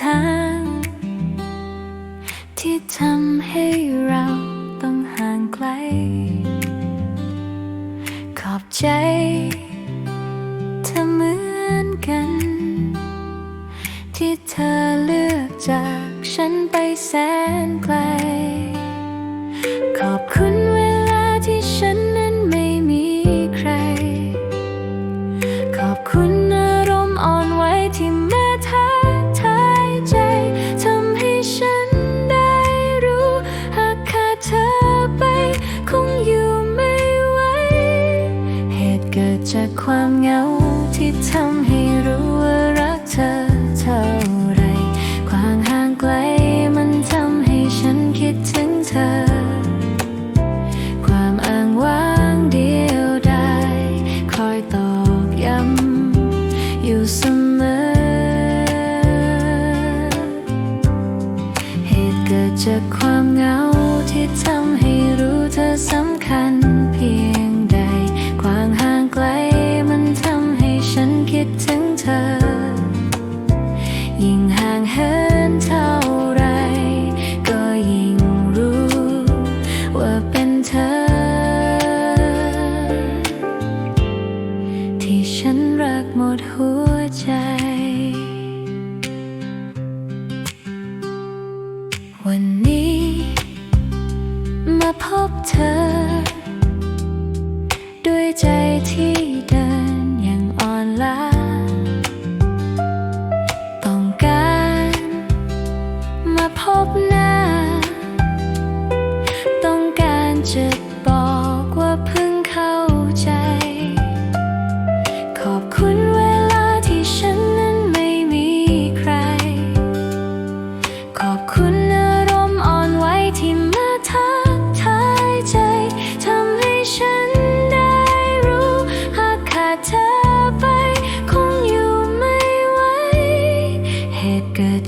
ทาง ที่ทำให้เราต้องห่างไกล ขอบใจเธอเหมือนกัน ที่เธอเลือกจากฉันไปแสนไกล จากความเหงาที่ทำให้รู้ว่ารักเธอเท่า ยิ่งห่างเหินเท่าไร ก็ยิ่งรู้ ว่าเป็นเธอ ที่ฉันรักหมดหัวใจ วันนี้ มาพบเธอ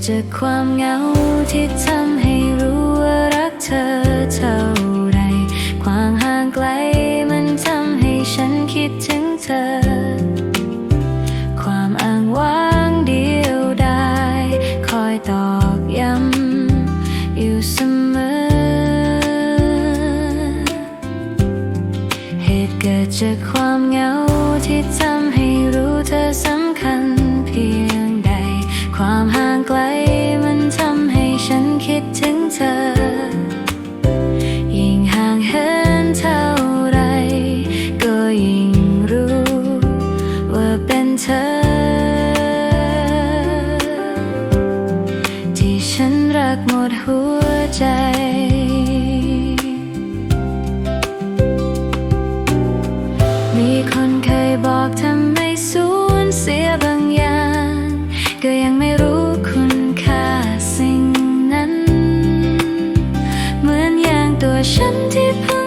จากความเหงาที่ทำให้รู้ว่ารักเธอเท่าไรความห่างไกลมันทำให้ฉันคิดถึงเธอ ความอ้างว้างเดียวดายคอยตอกย้ำอยู่เสมอ เหตุเกิดจากความเหงาที่ทำให้รู้เธอสำคัญ กหมดหัวใจ มีคนเคยบอกทำให้สูญเสียบางอย่าง ก็ยังไม่รู้คุณค่าสิ่งนั้น เหมือนอย่างตัวฉันที่เพิ่ง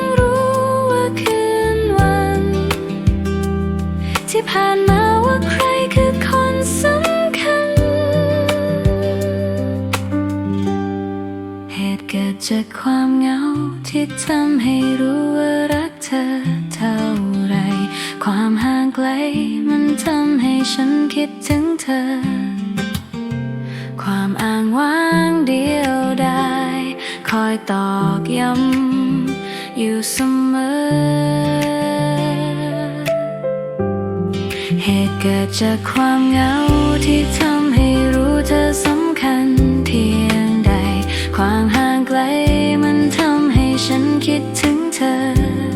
ทำให้รู้ว่ารักเธอเท่าไร ความห่างไกลมันทำให้ฉันคิดถึงเธอ ความอ้างว้างเดียวดายคอยตอกย้ำอยู่เสมอ เหตุเกิดจากความเหงาที่ทำให้รู้เธอสำคัญเพียง ฉันคิดถึงเธอ